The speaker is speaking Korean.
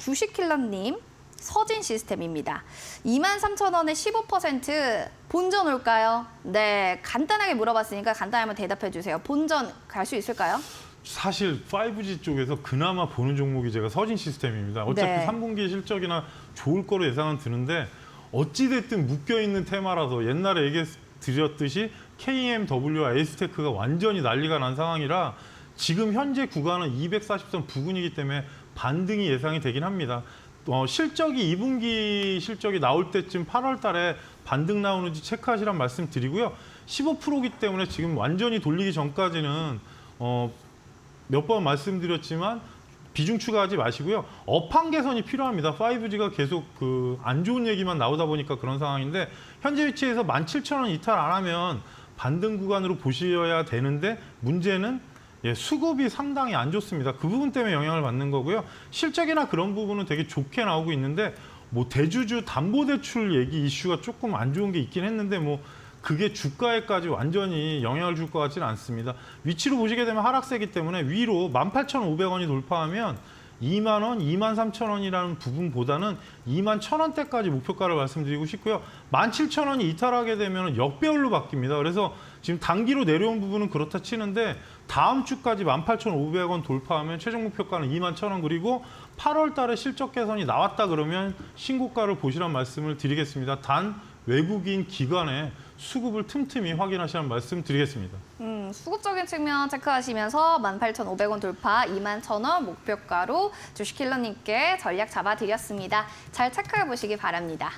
주식킬러님 서진 시스템입니다. 23,000원에 15% 본전 올까요? 네, 간단하게 물어봤으니까 간단히 한번 대답해 주세요. 본전 갈 수 있을까요? 사실 5G 쪽에서 그나마 보는 종목이 제가 서진 시스템입니다. 어차피 네. 3분기 실적이나 좋을 거로 예상은 드는데 어찌됐든 묶여있는 테마라서 옛날에 얘기 드렸듯이 KMW와 에이스테크가 완전히 난리가 난 상황이라 지금 현재 구간은 240선 부근이기 때문에 반등이 예상이 되긴 합니다. 어, 실적이 2분기 실적이 나올 때쯤 8월 달에 반등 나오는지 체크하시란 말씀 드리고요. 15%이기 때문에 지금 완전히 돌리기 전까지는 어, 몇 번 말씀드렸지만 비중 추가하지 마시고요. 업황 개선이 필요합니다. 5G가 계속 그 안 좋은 얘기만 나오다 보니까 그런 상황인데 현재 위치에서 17,000원 이탈 안 하면 반등 구간으로 보셔야 되는데 문제는 예, 수급이 상당히 안 좋습니다. 그 부분 때문에 영향을 받는 거고요. 실적이나 그런 부분은 되게 좋게 나오고 있는데 뭐 대주주 담보 대출 얘기 이슈가 조금 안 좋은 게 있긴 했는데 뭐 그게 주가에까지 완전히 영향을 줄 것 같지는 않습니다. 위치로 보시게 되면 하락세기 때문에 위로 18,500원이 돌파하면 2만 원, 2만 3천 원이라는 부분보다는 2만 1천 원대까지 목표가를 말씀드리고 싶고요. 17,000원이 이탈하게 되면 역배열로 바뀝니다. 그래서 지금 단기로 내려온 부분은 그렇다 치는데 다음 주까지 18,500원 돌파하면 최종 목표가는 2만 1천 원 그리고 8월 달에 실적 개선이 나왔다 그러면 신고가를 보시란 말씀을 드리겠습니다. 단 외국인 기관의 수급을 틈틈이 확인하시라는 말씀 드리겠습니다. 음, 수급적인 측면 체크하시면서 18,500원 돌파, 21,000원 목표가로 주식킬러님께 전략 잡아드렸습니다. 잘 체크해 보시기 바랍니다.